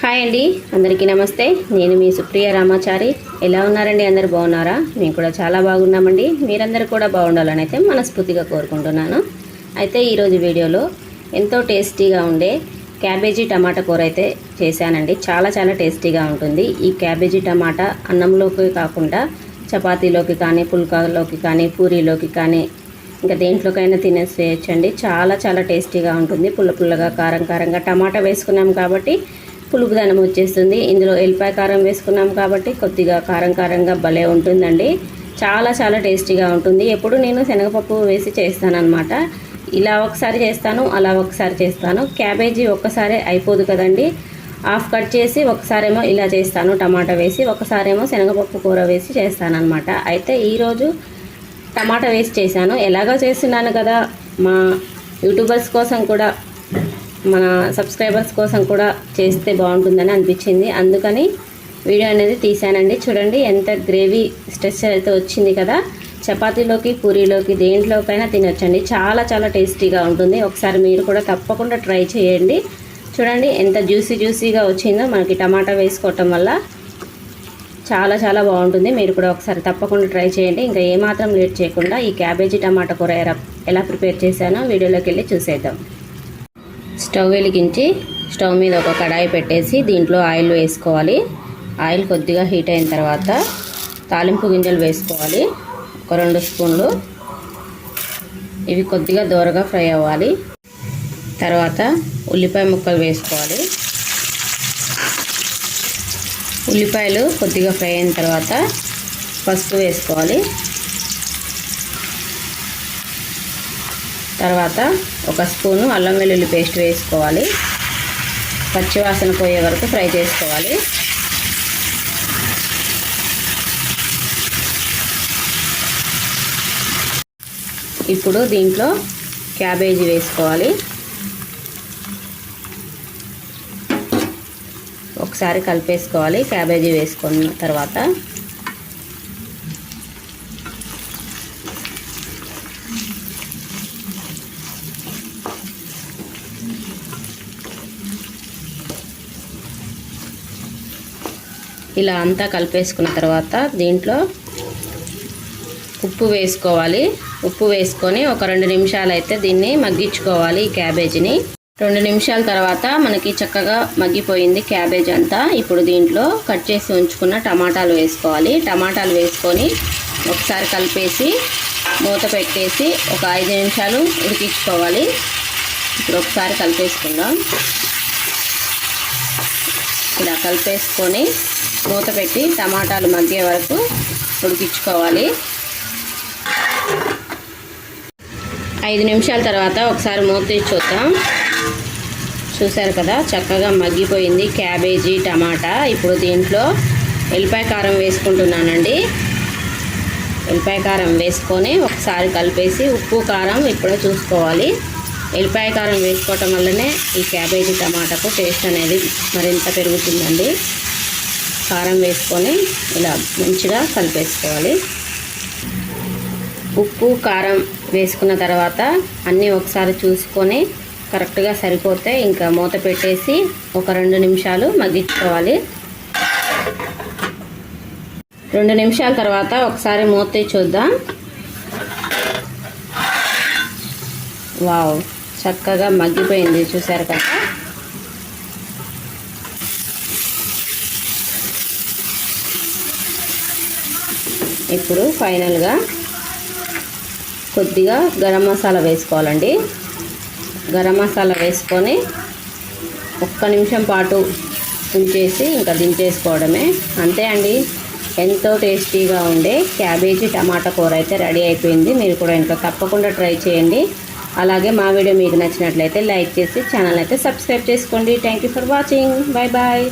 Hi అండి అందరికీ నమస్తే. నేను మీ సుప్రియ రామాచారి. ఎలా ఉన్నారండి? అందరు బాగున్నారా? మేము కూడా చాలా బాగున్నామండి. మీరందరూ కూడా బాగుండాలని అయితే మనస్ఫూర్తిగా కోరుకుంటున్నాను. అయితే ఈరోజు వీడియోలో ఎంతో టేస్టీగా ఉండే క్యాబేజీ టమాటా కూర అయితే చేశానండి. చాలా చాలా టేస్టీగా ఉంటుంది. ఈ క్యాబేజీ టమాటా అన్నంలోకి కాకుండా చపాతీలోకి కానీ పుల్కాలోకి కానీ పూరీలోకి కానీ ఇంకా దేంట్లోకైనా తినేసేయచ్చండి. చాలా చాలా టేస్టీగా ఉంటుంది. పుల్ల పుల్లగా కారం కారంగా టమాటా వేసుకున్నాం కాబట్టి పులుపుదనం వచ్చేస్తుంది. ఇందులో ఎల్లిపాయ కారం వేసుకున్నాం కాబట్టి కొద్దిగా కారం కారంగా భలే ఉంటుందండి. చాలా చాలా టేస్టీగా ఉంటుంది. ఎప్పుడు నేను శనగపప్పు వేసి చేస్తానన్నమాట. ఇలా ఒకసారి చేస్తాను అలా ఒకసారి చేస్తాను. క్యాబేజీ ఒక్కసారి అయిపోదు కదండి. హాఫ్ కట్ చేసి ఒకసారేమో ఇలా చేస్తాను టమాటా వేసి ఒకసారేమో శనగపప్పు కూర వేసి చేస్తానన్నమాట. అయితే ఈరోజు టమాటా వేసి చేశాను. ఎలాగో చేస్తున్నాను కదా మా యూట్యూబర్స్ కోసం కూడా మన సబ్స్క్రైబర్స్ కోసం కూడా చేస్తే బాగుంటుందని అనిపించింది. అందుకని వీడియో అనేది తీసానండి చూడండి ఎంత గ్రేవీ స్ట్రెచ్చర్ అయితే వచ్చింది కదా. చపాతీలోకి పూరీలోకి దేంట్లోకైనా తినొచ్చండి. చాలా చాలా టేస్టీగా ఉంటుంది. ఒకసారి మీరు కూడా తప్పకుండా ట్రై చేయండి. చూడండి ఎంత జ్యూసీ జ్యూసీగా వచ్చిందో మనకి టమాటా వేసుకోవటం వల్ల చాలా చాలా బాగుంటుంది. మీరు కూడా ఒకసారి తప్పకుండా ట్రై చేయండి. ఇంకా ఏమాత్రం లేట్ చేయకుండా ఈ క్యాబేజీ టమాటా కూర ఎలా- ఎలా ప్రిపేర్ చేశానో వీడియోలోకి వెళ్ళి చూసేద్దాం. స్టవ్ వెలిగించి స్టవ్ మీద ఒక కడాయి పెట్టేసి దీంట్లో ఆయిల్ వేసుకోవాలి. ఆయిల్ కొద్దిగా హీట్ అయిన తర్వాత తాలింపు గింజలు వేసుకోవాలి. ఒక రెండు స్పూన్లు. ఇవి కొద్దిగా దోరగా ఫ్రై అవ్వాలి. తర్వాత ఉల్లిపాయ ముక్కలు వేసుకోవాలి. ఉల్లిపాయలు కొద్దిగా ఫ్రై అయిన తర్వాత పసుపు వేసుకోవాలి. తర్వాత ఒక స్పూను అల్లం వెల్లుల్లి పేస్ట్ వేసుకోవాలి. పచ్చివాసన పోయే వరకు ఫ్రై చేసుకోవాలి. ఇప్పుడు దీంట్లో క్యాబేజీ వేసుకోవాలి. ఒకసారి కలిపేసుకోవాలి క్యాబేజీ వేసుకున్న తర్వాత. ఇలా అంతా కలిపేసుకున్న తర్వాత దీంట్లో ఉప్పు వేసుకోవాలి. ఉప్పు వేసుకొని ఒక రెండు నిమిషాలు అయితే దీన్ని మగ్గించుకోవాలి ఈ క్యాబేజీని. రెండు నిమిషాల తర్వాత మనకి చక్కగా మగ్గిపోయింది క్యాబేజ్ అంతా. ఇప్పుడు దీంట్లో కట్ చేసి ఉంచుకున్న టమాటాలు వేసుకోవాలి. టమాటాలు వేసుకొని ఒకసారి కలిపేసి మూత పెట్టేసి ఒక ఐదు నిమిషాలు ఉడికించుకోవాలి. ఇప్పుడు ఒకసారి కలిపేసుకుందాం. ఇలా కలిపేసుకొని మూత పెట్టి టమాటాలు మగ్గే వరకు ఉడికించుకోవాలి. ఐదు నిమిషాల తర్వాత ఒకసారి మూత తీసి చూద్దాం. చూసారు కదా చక్కగా మగ్గిపోయింది క్యాబేజీ టమాటా. ఇప్పుడు దీంట్లో ఎల్లిపాయ కారం వేసుకుంటున్నానండి. ఎల్లిపాయ కారం వేసుకొని ఒకసారి కలిపేసి ఉప్పు కారం ఇప్పుడే చూసుకోవాలి. ఎల్లిపాయ కారం వేసుకోవటం వల్లనే ఈ క్యాబేజీ టమాటాకు టేస్ట్ అనేది మరింత పెరుగుతుందండి. కారం వేసుకొని ఇలా మంచిగా కలిపేసుకోవాలి. ఉప్పు కారం వేసుకున్న తర్వాత అన్నీ ఒకసారి చూసుకొని కరెక్ట్గా సరిపోతే ఇంకా మూత పెట్టేసి ఒక రెండు నిమిషాలు మగ్గించుకోవాలి. రెండు నిమిషాల తర్వాత ఒకసారి మూత చూద్దాం. వావ్ చక్కగా మగ్గిపోయింది. చూసారు కదా? ఇప్పుడు ఫైనల్గా కొద్దిగా గరం మసాలా వేసుకోవాలండి. గరం మసాలా వేసుకొని ఒక్క నిమిషం పాటు ఉంచేసి ఇంకా దించేసుకోవడమే. అంతే అండి. ఎంతో టేస్టీగా ఉండే క్యాబేజీ టమాటా కూర అయితే రెడీ అయిపోయింది. మీరు కూడా ఇంట్లో తప్పకుండా ట్రై చేయండి. అలాగే మా వీడియో మీకు నచ్చినట్లయితే లైక్ చేసి ఛానల్ అయితే సబ్స్క్రైబ్ చేసుకోండి. Thank you for watching bye bye